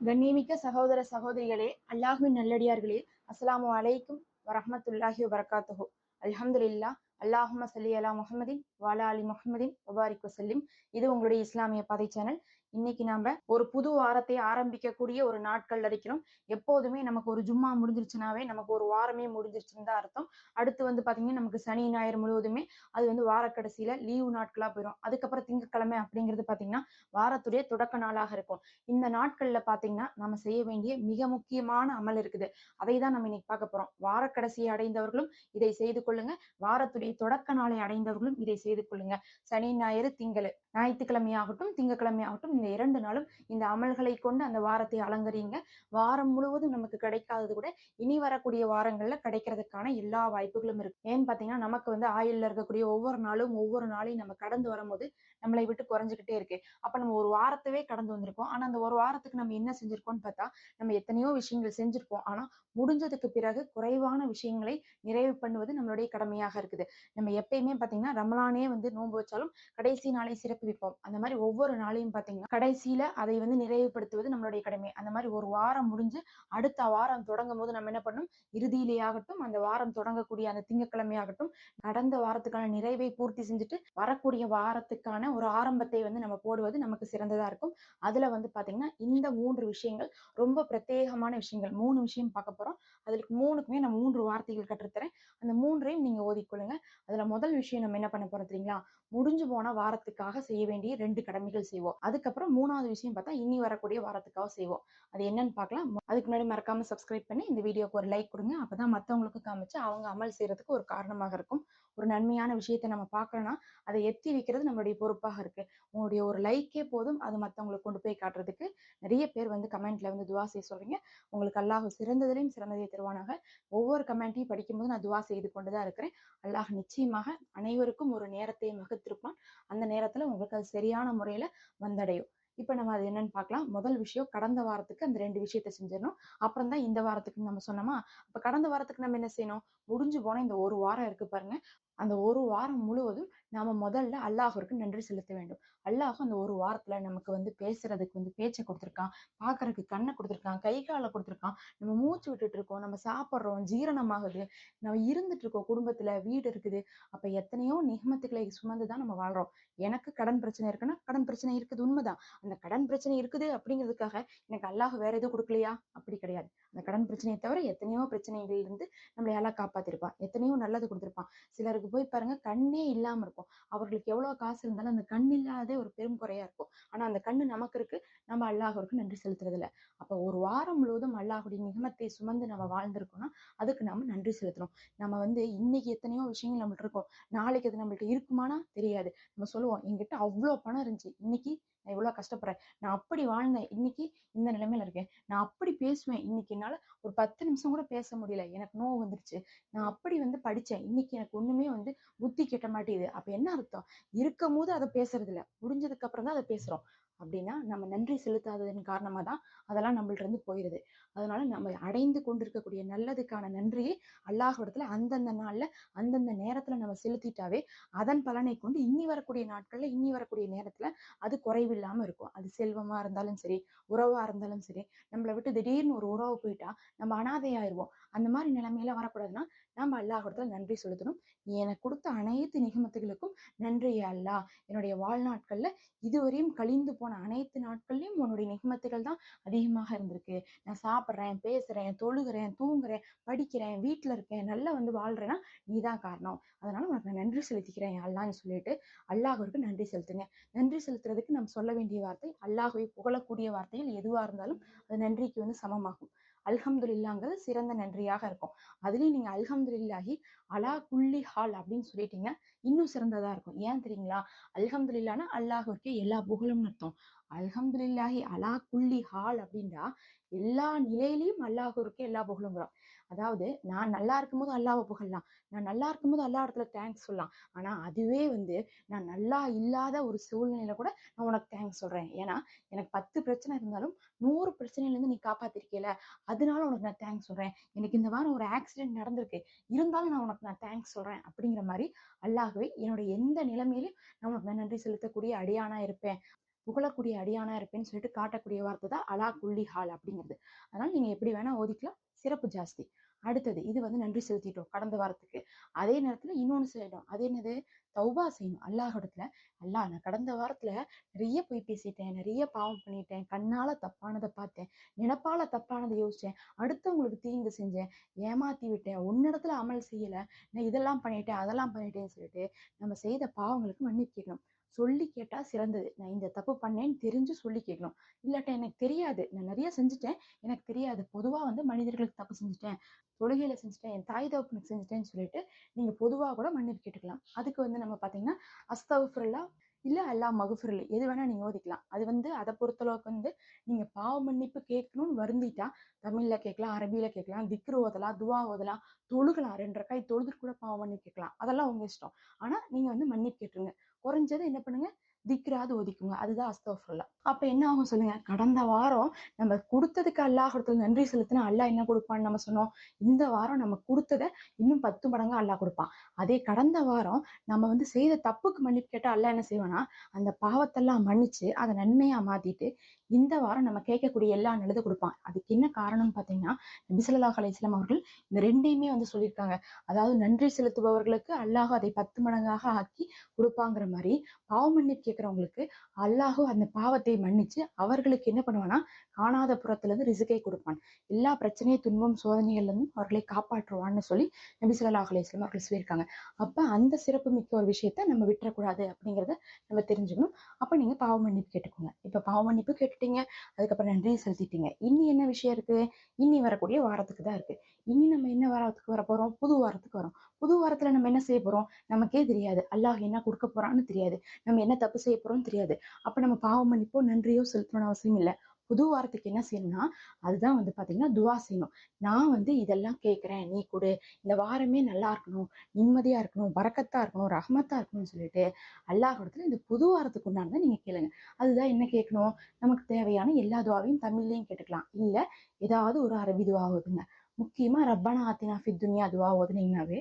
கண்ணியமிக்க சகோதர சகோதரிகளே அல்லாஹுவின் நல்லடியார்களே அஸ்லாமு அலைக்கும் வரஹ்மத்துல்லாஹி வபரகாத்துஹு. அல்ஹம்துலில்லா அல்லாஹும சல்லி அலா முஹம்மதின் வாலா அலி முஹம்மதின் வபாரிக் வசல்லிம். இது உங்களுடைய இஸ்லாமிய பாதை சேனல். இன்னைக்கு நாம ஒரு புது வாரத்தை ஆரம்பிக்கக்கூடிய ஒரு நாட்கள் இருக்கிறோம் எப்போதுமே நமக்கு ஒரு ஜும்மா முடிஞ்சிருச்சுனாவே நமக்கு ஒரு வாரமே முடிஞ்சிருச்சுன்னு தான் அர்த்தம். அடுத்து வந்து பாத்தீங்கன்னா நமக்கு சனி ஞாயிறு முழுவதுமே அது வந்து வாரக்கடைசியில லீவு நாட்களா போயிடும் அதுக்கப்புறம் திங்கட்கிழமை அப்படிங்கிறது பாத்தீங்கன்னா வாரத்துடைய தொடக்க நாளாக இருக்கும். இந்த நாட்கள்ல பாத்தீங்கன்னா நம்ம செய்ய வேண்டிய மிக முக்கியமான அமல் இருக்குது. அதை தான் நம்ம இன்னைக்கு பார்க்க போறோம். வாரக்கடைசியை அடைந்தவர்களும் இதை செய்து கொள்ளுங்க. வாரத்துடைய தொடக்க நாளை அடைந்தவர்களும் இதை செய்து கொள்ளுங்க. சனி ஞாயிறு திங்கள் ஞாயிற்றுக்கிழமையாகட்டும் திங்கக்கிழமையாகட்டும் இந்த இரண்டு நாளும் இந்த அமல்களை கொண்டு அந்த வாரத்தை அலங்கரிங்க வாரம் முழுவதும் நமக்கு கிடைக்காதது கூட இனி வரக்கூடிய வாரங்கள்ல கிடைக்கிறதுக்கான எல்லா வாய்ப்புகளும் இருக்கு. ஏன்னு பாத்தீங்கன்னா நமக்கு வந்து ஆயுள்ல இருக்கக்கூடிய ஒவ்வொரு நாளும் ஒவ்வொரு நாளையும் நம்ம கடந்து வரும்போது நம்மளை விட்டு குறைஞ்சுக்கிட்டே இருக்கு. அப்ப நம்ம ஒரு வாரத்தவே கடந்து வந்திருக்கோம் ஆனா அந்த ஒரு வாரத்துக்கு நம்ம என்ன செஞ்சிருக்கோம்னு பார்த்தா நம்ம எத்தனையோ விஷயங்கள் செஞ்சிருப்போம். ஆனா முடிஞ்சதுக்கு பிறகு குறைவான விஷயங்களை நிறைவு பண்ணுவது நம்மளுடைய கடமையாக இருக்குது. நம்ம எப்பயுமே பாத்தீங்கன்னா ரமலானே வந்து நோன்பு வச்சாலும் கடைசி நாளை சிறப்பு வைப்போம் அந்த மாதிரி ஒவ்வொரு நாளையும் பாத்தீங்கன்னா கடைசியில அதை வந்து நிறைவுபடுத்துவது நம்மளுடைய கடமை. அந்த மாதிரி ஒரு வாரம் முடிஞ்சு அடுத்த வாரம் தொடங்கும் போது நம்ம என்ன பண்ணணும் இறுதியிலே ஆகட்டும் அந்த வாரம் தொடங்கக்கூடிய அந்த திங்கட்கிழமை ஆகட்டும் கடந்த வாரத்துக்கான நிறைவை பூர்த்தி செஞ்சுட்டு வரக்கூடிய வாரத்துக்கான ஒரு ஆரம்பத்தை வந்து நம்ம போடுவது நமக்கு சிறந்ததா இருக்கும். அதுல வந்து பாத்தீங்கன்னா இந்த மூன்று விஷயங்கள் ரொம்ப பிரத்யேகமான விஷயங்கள். மூணு விஷயம் பார்க்க போறோம். அதுக்கு மூணுக்குமே நான் மூன்று வார்த்தைகள் கற்றுத்தரேன். அந்த மூன்றையும் நீங்க ஓதிக்கொள்ளுங்க. அதுல முதல் விஷயம் நம்ம என்ன பண்ண போறோம் தெரியுங்களா? முடிஞ்சு போன வாரத்துக்காக செய்ய வேண்டிய ரெண்டு கடமைகள் செய்வோம். அதுக்கப்புறம் மூணாவது விஷயம் பார்த்தா இனி வரக்கூடிய வாரத்துக்காக செய்வோம். அது என்னன்னு பார்க்கலாம். அதுக்கு முன்னாடி மறக்காம சப்ஸ்கிரைப் பண்ணி இந்த வீடியோக்கு ஒரு லைக் கொடுங்க. அப்பதான் மத்தவங்களுக்கு காமிச்சு அவங்க அமல் செய்யறதுக்கு ஒரு காரணமாக இருக்கும். ஒரு நன்மையான விஷயத்தை நம்ம பார்க்கறோம்னா அதை எத்தி வைக்கிறது நம்மளுடைய பொறுப்பாக இருக்கு. உங்களுடைய ஒரு லைக்கே போதும் அது மற்றவங்களுக்கு கொண்டு போய் காட்டுறதுக்கு நிறைய பேர் வந்து கமெண்ட்ல வந்து துவா செய்ய சொல்றீங்க. உங்களுக்கு அல்லாஹ் சிறந்ததிலையும் சிறந்ததை தருவானாக. ஒவ்வொரு கமெண்ட்டையும் படிக்கும்போது நான் துவா செய்து கொண்டுதான் இருக்கிறேன். அல்லாஹ் நிச்சயமாக அனைவருக்கும் ஒரு நேரத்தை வகுத்திருப்பான் அந்த நேரத்துல உங்களுக்கு அது சரியான முறையில வந்தடையும். இப்ப நம்ம அது என்னன்னு பார்க்கலாம். முதல் விஷயம் கடந்த வாரத்துக்கு அந்த ரெண்டு விஷயத்த செஞ்சிடணும். அப்புறம் தான் இந்த வாரத்துக்கு நம்ம சொன்னோமா? அப்ப கடந்த வாரத்துக்கு நம்ம என்ன செய்யணும்? முடிஞ்சு போன இந்த ஒரு வாரம் இருக்கு பாருங்க. அந்த ஒரு வாரம் முழுவதும் நாம முதல்ல அல்லாஹருக்கு நன்றி செலுத்த வேண்டும். அல்லாஹ் அந்த ஒரு வாரத்துல நமக்கு வந்து பேசுறதுக்கு வந்து பேச்சை கொடுத்துருக்கான் பாக்குறதுக்கு கண்ணை கொடுத்துருக்கான் கை காலை கொடுத்துருக்கான். நம்ம மூச்சு விட்டுட்டு இருக்கோம் நம்ம சாப்பிட்றோம் ஜீரணமாகுது. நம்ம இருந்துட்டு இருக்கோம் குடும்பத்துல வீடு இருக்குது. அப்ப எத்தனையோ நிகமத்துக்களை சுமந்து தான் நம்ம வாழ்றோம். எனக்கு கடன் பிரச்சனை இருக்குன்னா கடன் பிரச்சனை இருக்குது உண்மைதான். அந்த கடன் பிரச்சனை இருக்குது அப்படிங்கிறதுக்காக எனக்கு அல்லாஹ் வேற எதுவும் கொடுக்கலையா? அப்படி கிடையாது. அந்த கடன் பிரச்சனையை தவிர எத்தனையோ பிரச்சனைகள் இருந்து நம்மளை எல்லாம் காப்பாத்திருப்பான். எத்தனையோ நல்லது கொடுத்துருப்பான். சிலருக்கு போய் பாருங்க கண்ணே இல்லாம இருக்கும். அவர்களுக்கு எவ்வளவு காசு இருந்தாலும் அந்த கண் இல்லாதே ஒரு பெரும் குறையா இருக்கும். ஆனா அந்த கண்ணு நமக்கு இருக்கு. நம்ம அல்லாஹருக்கு நன்றி செலுத்துறது இல்ல. அப்ப ஒரு வாரம் முழுவதும் அல்லாஹுடைய நிகமத்தை சுமந்து நம்ம வாழ்ந்திருக்கோம்னா அதுக்கு நாம நன்றி செலுத்தணும் நம்ம வந்து இன்னைக்கு எத்தனையோ விஷயங்கள் நம்மள்ட்ட இருக்கும் நாளைக்கு அது நம்மள்ட்ட இருக்குமானா தெரியாது. நம்ம சொல்லுவோம் என்கிட்ட அவ்வளோ பணம் இருந்துச்சு. இன்னைக்கு நான் இவ்வளோ கஷ்டப்படுறேன். நான் அப்படி வாழ்ந்தேன். இன்னைக்கு இந்த நிலைமையில இருக்கேன். நான் அப்படி பேசுவேன். இன்னைக்கு என்னால ஒரு பத்து நிமிஷம் கூட பேச முடியல. எனக்கு நோவு வந்துருச்சு. நான் அப்படி வந்து படிச்சேன். இன்னைக்கு எனக்கு ஒண்ணுமே வந்து புத்தி கெட்ட மாட்டேங்குது. அப்ப என்ன அர்த்தம்? இருக்கும் போது அதை பேசுறது இல்ல முடிஞ்சதுக்கு அப்புறம் தான் அதை பேசுறோம். அப்படின்னா நம்ம நன்றி செலுத்தாததன் காரணமாக தான் அதெல்லாம் நம்மள்ட்ட இருந்து போயிடுது அதனால நம்ம அடைந்து கொண்டிருக்கக்கூடிய நல்லதுக்கான நன்றியை அல்லாஹிடத்துல அந்தந்த நாளில் அந்தந்த நேரத்தில் நம்ம செலுத்திட்டாவே அதன் பலனை கொண்டு இன்னி வரக்கூடிய நாட்களில் இன்னி வரக்கூடிய நேரத்தில் அது குறைவில்லாமல் இருக்கும். அது செல்வமாக இருந்தாலும் சரி உறவாக இருந்தாலும் சரி நம்மளை விட்டு திடீர்னு ஒரு உறவு போயிட்டா நம்ம அனாதையாயிருவோம். அந்த மாதிரி நிலைமையில வரக்கூடாதுன்னா நாம் அல்லாஹிடத்துல நன்றி செலுத்தணும். நீ எனக்கு கொடுத்த அனைத்து நிகமத்துகளுக்கும் நன்றி அல்லா என்னுடைய வாழ்நாட்கள்ல இதுவரையும் கழிந்து போன அனைத்து நாட்கள்லயும் உன்னுடைய நிகமத்துகள் தான் அதிகமாக இருந்திருக்கு. நான் சாப்பிட்றேன் பேசுறேன் தொழுகிறேன் தூங்குறேன் படிக்கிறேன் வீட்டுல இருக்கேன் நல்லா வந்து வாழ்றேன்னா நீதான் காரணம். அதனால உனக்கு நான் நன்றி செலுத்திக்கிறேன் அல்லான்னு சொல்லிட்டு அல்லாஹருக்கு நன்றி செலுத்துங்க. நன்றி செலுத்துறதுக்கு நம்ம சொல்ல வேண்டிய வார்த்தை அல்லாஹுவை புகழக்கூடிய வார்த்தைகள் எதுவா இருந்தாலும் அது நன்றிக்கு வந்து சமமாகும். அல்ஹம்துல்லாங்கிறது சிறந்த நன்றியாக இருக்கும். அதுலயும் நீங்க அல்ஹம்துலில்லாஹி அலா குல்லி ஹால் அப்படின்னு சொல்லிட்டீங்க. இன்னும் சிறந்ததா இருக்கும். ஏன் தெரியுங்களா? அல்ஹம்துலில்லானா அல்லாஹுக்கே எல்லா புகழும் அர்த்தம் அல்ஹம்துலில்லாஹி அலா குள்ளி ஹால் அப்படின்றா எல்லா நிலையிலையும் அல்லாஹூருக்கு எல்லா புகழுங்கிறோம் அதாவது நான் நல்லா இருக்கும்போது அல்லாஹ் புகழலாம். நான் நல்லா இருக்கும்போது அல்லா இடத்துல தேங்க்ஸ் சொல்லலாம். ஆனா அதுவே வந்து நான் நல்லா இல்லாத ஒரு சூழ்நிலையில கூட நான் உனக்கு தேங்க்ஸ் சொல்றேன். ஏன்னா எனக்கு பத்து பிரச்சனை இருந்தாலும் நூறு பிரச்சனையில இருந்து நீ காப்பாத்திருக்கேல. அதனால உனக்கு நான் தேங்க்ஸ் சொல்றேன். எனக்கு இந்த வாரம் ஒரு ஆக்சிடென்ட் நடந்திருக்கு. இருந்தாலும் நான் உனக்கு நான் தேங்க்ஸ் சொல்றேன் அப்படிங்கிற மாதிரி அல்லாஹ் ஆகவே என்னோட எந்த நிலைமையிலும் நான் உனக்கு நன்றி செலுத்தக்கூடிய அடியானா இருப்பேன். புகழக்கூடிய அடியானா இருப்பேன்னு சொல்லிட்டு காட்டக்கூடிய வார்த்தை தான் அலா குள்ளி ஹால் அப்படிங்கிறது. அதனால நீங்க எப்படி வேணா ஓதிக்கலாம். சிறப்பு ஜாஸ்தி. அடுத்தது இது வந்து நன்றி செலுத்திட்டோம் கடந்த வாரத்துக்கு. அதே நேரத்துல இன்னொன்று செய்யணும். அதே என்னது? தௌபா செய்யணும். அல்லாஹிடத்துல அல்லாஹ் நான் கடந்த வாரத்துல நிறைய போய் பேசிட்டேன். நிறைய பாவம் பண்ணிட்டேன். கண்ணால தப்பானதை பார்த்தேன். நினப்பால தப்பானதை யோசிச்சேன். அடுத்தவங்களுக்கு தீங்கு செஞ்சேன். ஏமாத்தி விட்டேன். ஒன்னிடத்துல அமல் செய்யல. நான் இதெல்லாம் பண்ணிட்டேன் அதெல்லாம் பண்ணிட்டேன்னு சொல்லிட்டு நம்ம செய்த பாவங்களுக்கு மன்னிக்கணும் சொல்லி கேட்டால் சிறந்தது. நான் இந்த தப்பு பண்ணேன்னு தெரிஞ்சு சொல்லி கேட்கணும். இல்லாட்டா எனக்கு தெரியாது. நான் நிறைய செஞ்சுட்டேன். எனக்கு தெரியாது. பொதுவாக வந்து மனிதர்களுக்கு தப்பு செஞ்சுட்டேன். தொழுகையில செஞ்சுட்டேன். என் தாய் தகப்பனுக்கு செஞ்சுட்டேன்னு சொல்லிட்டு நீங்கள் பொதுவாக கூட மன்னிப்பு கேட்டுக்கலாம். அதுக்கு வந்து நம்ம பார்த்தீங்கன்னா அஸ்தவுஃபுல்லா இல்லை அல்லா மகுஃபுரல் எது வேணால் நீங்கள் ஓதிக்கலாம். அது வந்து அதை பொறுத்தளவுக்கு வந்து நீங்கள் பாவ மன்னிப்பு கேட்கணும்னு வருந்திட்டா தமிழில் கேட்கலாம் அரபியில் கேட்கலாம் திக்ரு ஓதலாம் துவா ஓதலாம் தொழுகலாம். ரெண்டு காய் தொழுதுட்டு கூட பாவ மன்னிப்பு கேட்கலாம். அதெல்லாம் உங்கள் இஷ்டம். ஆனால் நீங்கள் வந்து மன்னிப்பு கேட்டுருங்க. குறைஞ்சது என்ன பண்ணுங்க? திக்ராது ஒதுக்குங்க. அதுதான் அஸ்தோஃபுல்லா அப்ப என்ன ஆகும் சொல்லுங்க? கடந்த வாரம் நம்ம கொடுத்ததுக்கு அல்லாஹ் நன்றி செலுத்தினா அல்லாஹ் என்ன கொடுப்பான்னு நம்ம சொன்னோம். இந்த வாரம் நம்ம கொடுத்ததை இன்னும் பத்து மடங்கா அல்லாஹ் கொடுப்பான். அதே கடந்த வாரம் நம்ம வந்து செய்த தப்புக்கு மன்னிப்பு கேட்டால் அல்லாஹ் என்ன செய்வானா அந்த பாவத்தெல்லாம் மன்னிச்சு அதை நன்மையா மாத்திட்டு இந்த வாரம் நம்ம கேட்கக்கூடிய எல்லா நல்லது கொடுப்பான். அதுக்கு என்ன காரணம்னு பார்த்தீங்கன்னா நபிசல்லாஹ் அலிஸ்லாம் அவர்கள் இந்த ரெண்டையுமே வந்து சொல்லியிருக்காங்க. அதாவது நன்றி செலுத்துபவர்களுக்கு அல்லாஹ் அதை பத்து மடங்காக ஆக்கி கொடுப்பாங்கிற மாதிரி பாவ மன்னிப்பு கேட்குறவங்களுக்கு அல்லாஹு அந்த பாவத்தை மன்னிச்சு அவர்களுக்கு என்ன பண்ணுவானா காணாத புறத்துலேருந்து இருந்து கொடுப்பான். எல்லா பிரச்சனையும் துன்பம் சோதனைகள்ல இருந்தும் அவர்களை காப்பாற்றுவான்னு சொல்லி நபி சொல்லாஹ் அலிஸ்லாம் அவர்கள் சொல்லியிருக்காங்க. அப்ப அந்த சிறப்பு மிக்க ஒரு விஷயத்த நம்ம விட்டுறக்கூடாது அப்படிங்கிறத நம்ம தெரிஞ்சுக்கணும். அப்ப நீங்க பாவ மன்னிப்பு கேட்டுக்கோங்க. இப்போ பாவ மன்னிப்பு கேட்டுட்டீங்க அதுக்கப்புறம் நன்றியும் செலுத்திட்டீங்க. இனி என்ன விஷயம் இருக்கு? இனி வரக்கூடிய வாரத்துக்கு தான் இருக்கு. இனி நம்ம என்ன வாரத்துக்கு வர போறோம்? புது வாரத்துக்கு வரோம். புது வாரத்துல நம்ம என்ன செய்ய போறோம்? நமக்கே தெரியாது. அல்லாஹ் என்ன கொடுக்க போறான்னு தெரியாது. நம்ம என்ன தப்பு செய்ய போறோம்னு தெரியாது. அப்ப நம்ம பாவம் மன்னிப்போ நன்றியோ செலுத்தணும்னு அவசியம் இல்லை. புது வாரத்துக்கு என்ன செய்யணும்னா அதுதான் வந்து பார்த்தீங்கன்னா துவா செய்யணும். நான் வந்து இதெல்லாம் கேட்குறேன் நீ கொடு. இந்த வாரமே நல்லா இருக்கணும். நிம்மதியா இருக்கணும். வரக்கத்தா இருக்கணும். ரஹமத்தா இருக்கணும்னு சொல்லிட்டு அல்லாஹ் இடத்துல இந்த புது வாரத்துக்கு உண்டானதை நீங்க கேளுங்க. அதுதான் என்ன கேட்கணும்? நமக்கு தேவையான எல்லா துவாவையும் தமிழ்லையும் கேட்டுக்கலாம். இல்லை ஏதாவது ஒரு அரபி துவா ஓதுங்க. முக்கியமா ரப்பனா ஆத்தினா ஃபித் துனியா துவா ஓதுனீங்கன்னாவே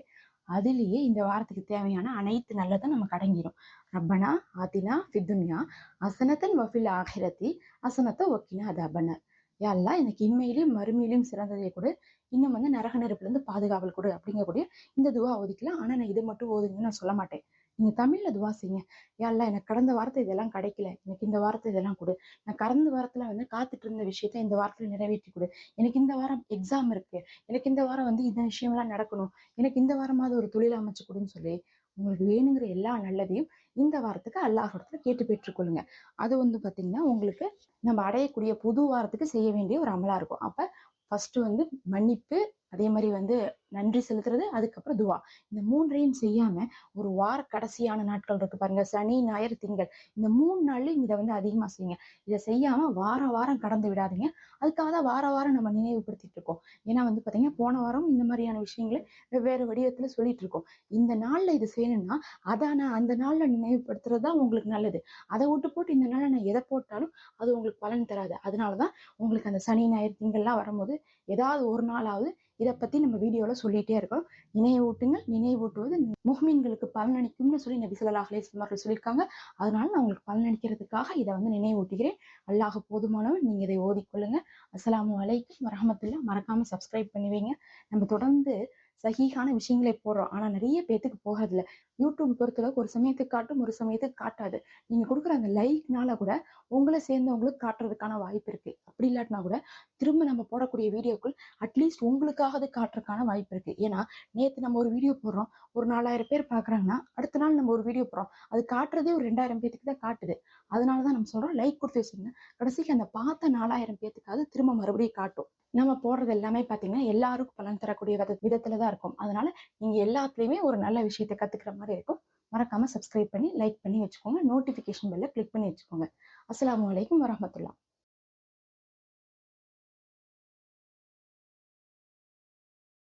அதுலயே இந்த வாரத்துக்கு தேவையான அனைத்து நல்லதும் நமக்கு அடங்கிடும் ரப்பனா ஆத்தினா ஃபித்துன்யா அசனத்தன் வஃபில் ஆகிரத்தி அசனத்தை ஒக்கினா அதபனர். யாரெல்லாம் எனக்கு இம்மையிலையும் மறுமையிலையும் சிறந்ததை கொடு. இன்னும் வந்து நரக நெருப்புல இருந்து பாதுகாவல் கொடு அப்படிங்கக்கூடிய இந்த துவா ஒதுக்கலாம் ஆனா நான் இதை மட்டும் ஓதுங்கன்னு நான் சொல்ல மாட்டேன். நீங்க தமிழ்ல துவா செய்யுங்க. யாரெல்லாம் எனக்கு கடந்த வாரத்தை இதெல்லாம் கிடைக்கல. எனக்கு இந்த வாரத்தை இதெல்லாம் கொடு. நான் கடந்த வாரத்துல வந்து காத்துட்டு இருந்த விஷயத்த இந்த வாரத்துல நிறைவேற்றி கொடு. எனக்கு இந்த வாரம் எக்ஸாம் இருக்கு. எனக்கு இந்த வாரம் வந்து இந்த விஷயம்லாம் நடக்கணும். எனக்கு இந்த வாரமாவது ஒரு தொழில் அமைச்சு கொடுன்னு சொல்லி உங்களுக்கு வேணுங்கிற எல்லா நல்லதையும் இந்த வாரத்துக்கு அல்லாஹிடத்துல கேட்டு பெற்றுக்கொள்ளுங்க அது வந்து பாத்தீங்கன்னா உங்களுக்கு நம்ம அடையக்கூடிய புது வாரத்துக்கு செய்ய வேண்டிய ஒரு அமலா இருக்கும். அப்ப ஃபர்ஸ்ட் வந்து மன்னிப்பு அதே மாதிரி வந்து நன்றி செலுத்துறது அதுக்கப்புறம் துவா. இந்த மூன்றையும் செய்யாம ஒரு வார கடைசியான நாட்கள் இருக்கு பாருங்க. சனி ஞாயிறு திங்கள். இந்த மூணு நாள்லையும் இதை வந்து அதிகமா செய்யுங்க. இதை செய்யாம வாரம் வாரம் கடந்து விடாதீங்க. அதுக்காக தான் வார வாரம் நம்ம நினைவுபடுத்திட்டு இருக்கோம். ஏன்னா வந்து பாத்தீங்கன்னா போன வாரம் இந்த மாதிரியான விஷயங்களை வெவ்வேறு வடிவத்துல சொல்லிட்டு இருக்கோம். இந்த நாள்ல இது செய்யணும்னா அதை நான் அந்த நாள்ல நினைவுபடுத்துறது தான் உங்களுக்கு நல்லது. அதை விட்டு போட்டு இந்த நாள்ல நான் எதை போட்டாலும் அது உங்களுக்கு பலன் தராது. அதனாலதான் உங்களுக்கு அந்த சனி ஞாயிறு திங்கள்லாம் வரும்போது ஏதாவது ஒரு நாளாவது இதை பத்தி நம்ம வீடியோல சொல்லிட்டே இருக்கோம். நினைவூட்டுங்கள் நினைவூட்டுவது முஹ்மீன்களுக்கு பலனளிக்கும்னு சொல்லி நபி ஸல்லல்லாஹு அலைஹி அவர்கள் சொல்லியிருக்காங்க. அதனால நான் உங்களுக்கு பலனளிக்கிறதுக்காக இதை வந்து நினைவூட்டுகிறேன் அல்லாஹ் போதுமானவன் நீங்க இதை ஓதிக்கொள்ளுங்க. அஸ்லாம் வலைக்கும் வரமத்துல மறக்காம சப்ஸ்கிரைப் பண்ணுவீங்க நம்ம தொடர்ந்து சகிகான விஷயங்களை போடுறோம். ஆனா நிறைய பேத்துக்கு போகிறதில்ல யூடியூப் பொறுத்தளவுக்கு ஒரு சமயத்துக்கு காட்டும் ஒரு சமயத்துக்கு காட்டாது. நீங்க கொடுக்குற அந்த லைக்னால கூட உங்களை சேர்ந்தவங்களுக்கு காட்டுறதுக்கான வாய்ப்பு இருக்கு. அப்படி இல்லாட்டினா கூட திரும்ப நம்ம போடக்கூடிய வீடியோக்கள் அட்லீஸ்ட் உங்களுக்காகவே காட்டுறதுக்கான வாய்ப்பு இருக்கு. ஏன்னா நேற்று நம்ம ஒரு வீடியோ போடுறோம். ஒரு நாலாயிரம் பேர் பாக்குறாங்கன்னா அடுத்த நாள் நம்ம ஒரு வீடியோ போடுறோம். அது காட்டுறதே ஒரு ரெண்டாயிரம் பேத்துக்கு தான் காட்டுது. அதனாலதான் நம்ம சொல்றோம் லைக் கொடுத்து வச்சுருங்க கடைசிக்கு அந்த பார்த்த நாலாயிரம் பேத்துக்காவது திரும்ப மறுபடியும் காட்டும். நம்ம போடுறது எல்லாமே பாத்தீங்கன்னா எல்லாருக்கும் பலன் தரக்கூடிய வித விதத்துல தான் இருக்கும். அதனால நீங்க எல்லாத்துலயுமே ஒரு நல்ல விஷயத்தை கத்துக்கிற மாதிரி இருக்கும். மறக்காம சப்ஸ்கிரைப் பண்ணி லைக் பண்ணி வச்சுக்கோங்க. நோட்டிபிகேஷன் பெல்ல கிளிக் பண்ணி வச்சுக்கோங்க. அஸ்லாம் அலைக்கும் வரஹ்மத்துல்லாஹ்